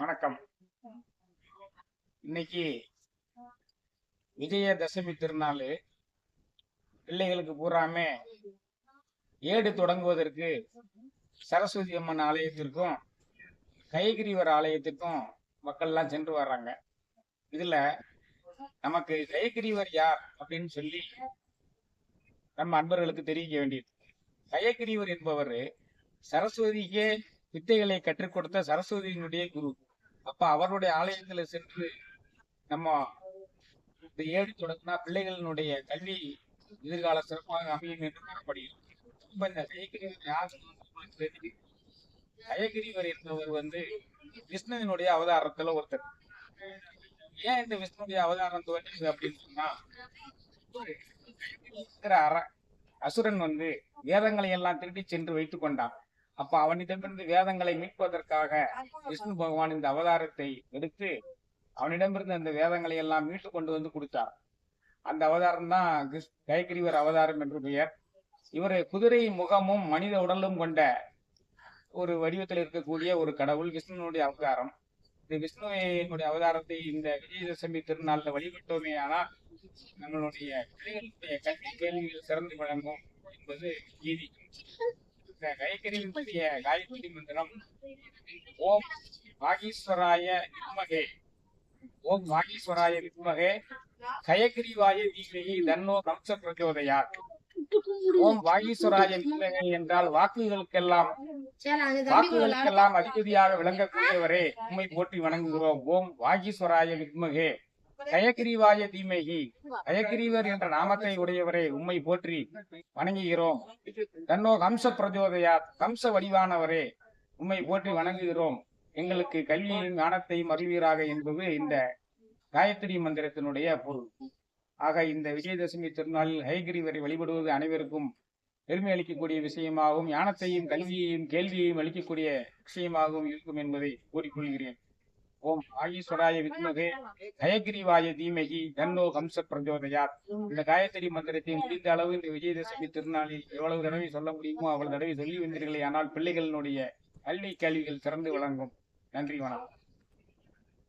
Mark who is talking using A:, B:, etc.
A: வணக்கம். இன்னைக்கு விஜயதசமி திருநாள் பிள்ளைகளுக்கு பூராமே ஏடு தொடங்குவதற்கு சரஸ்வதி அம்மன் ஆலயத்திற்கும் கைகிரிவர் ஆலயத்திற்கும் மக்கள்லாம் சென்று வர்றாங்க. இதுல நமக்கு கைகிரிவர் யார் அப்படின்னு சொல்லி நம்ம அன்பர்களுக்கு தெரிவிக்க வேண்டியது. கையக்கிரிவர் என்பவர் சரஸ்வதிக்கே வித்தைகளை கற்றுக் கொடுத்த சரஸ்வதியினுடைய குரு. அப்ப அவருடைய ஆலயத்துல சென்று நம்ம இந்த ஏடு தொடங்கினா பிள்ளைகளினுடைய கல்வி எதிர்கால சிறப்பாக அமையும் என்று கூறப்படுகிறது. இப்ப இந்த கையக்கிரிவர் என்பவர் வந்து விஷ்ணுவினுடைய அவதாரத்துல ஒருத்தர். ஏன் இந்த விஷ்ணுடைய அவதாரம் தோன்றியது அப்படின்னு சொன்னா அற அசுரன் வந்து வேதங்களை எல்லாம் திருடி சென்று வைத்துக் கொண்டான். அப்ப அவனிடமிருந்து வேதங்களை மீட்பதற்காக விஷ்ணு பகவான் இந்த அவதாரத்தை எடுத்து அவனிடமிருந்து அந்த வேதங்களை எல்லாம் மீட்டு கொண்டு வந்து கொடுத்தார். அந்த அவதாரம் தான் கைகிரிவர் அவதாரம் என்று பெயர். இவர் குதிரை முகமும் மனித உடலும் கொண்ட ஒரு வடிவத்தில் இருக்கக்கூடிய ஒரு கடவுள் விஷ்ணுனுடைய அவதாரம். இந்த விஷ்ணுவினுடைய அவதாரத்தை இந்த விஜயதசமி திருநாள்ல வழிபட்டோமே ஆனால் நம்மளுடைய பிள்ளைகளுடைய கல்வி கேள்விகள் சிறந்து வழங்கும் என்பது நீதி இந்த கைக்கரியினுடைய காயத்ரி மந்திரம் ஓம் வாகீஸ்வராய வித்மகே ஓம் வாகீஸ்வராய வித்மகே கயக்கிரிவாய தீமகி தன்னோ கம்ச பிரச்சோதயார் ஓம் வாகீஸ்வராய வித்மகே என்றால் வாக்குகளுக்கெல்லாம் வாக்குகளுக்கெல்லாம் அதிபதியாக விளங்கக்கூடியவரே. உண்மை போற்றி வணங்குகிறோம். ஓம் வாகீஸ்வராய வித்மகே கயக்கிரிவாய தீமகி கயக்கிரீவர் என்ற நாமத்தை உடையவரே உம்மை போற்றி வணங்குகிறோம். தன்னோ கம்ச பிரஜோதயா கம்ச வடிவானவரே உம்மை போற்றி வணங்குகிறோம். எங்களுக்கு கல்வியையும் ஞானத்தையும் அருள்வீராக என்பது இந்த காயத்ரி மந்திரத்தினுடைய பொருள். ஆக இந்த விஜயதசமி திருநாளில் ஹைகிரிவரை வழிபடுவது அனைவருக்கும் பெருமை அளிக்கக்கூடிய விஷயமாகவும் ஞானத்தையும் கல்வியையும் கேள்வியையும் அளிக்கக்கூடிய விஷயமாகவும் இருக்கும் என்பதை கூறிக்கொள்கிறேன். ஓம் ஆயீஸ்வராய வித்மகே ஹயகிரிவாய தீமகி தன்னோ ஹம்ச பிரஜோதயாத் இந்த காயத்ரி மந்திரத்தை முடிந்த அளவு இந்த விஜயதசமி திருநாளில் எவ்வளவு தடவை சொல்ல முடியுமோ அவ்வளவு தடவை சொல்லி வந்தீர்களே. ஆனால் பிள்ளைகளினுடைய கல்வி கேள்விகள் சிறந்து வழங்கும் நன்றி வணக்கம்.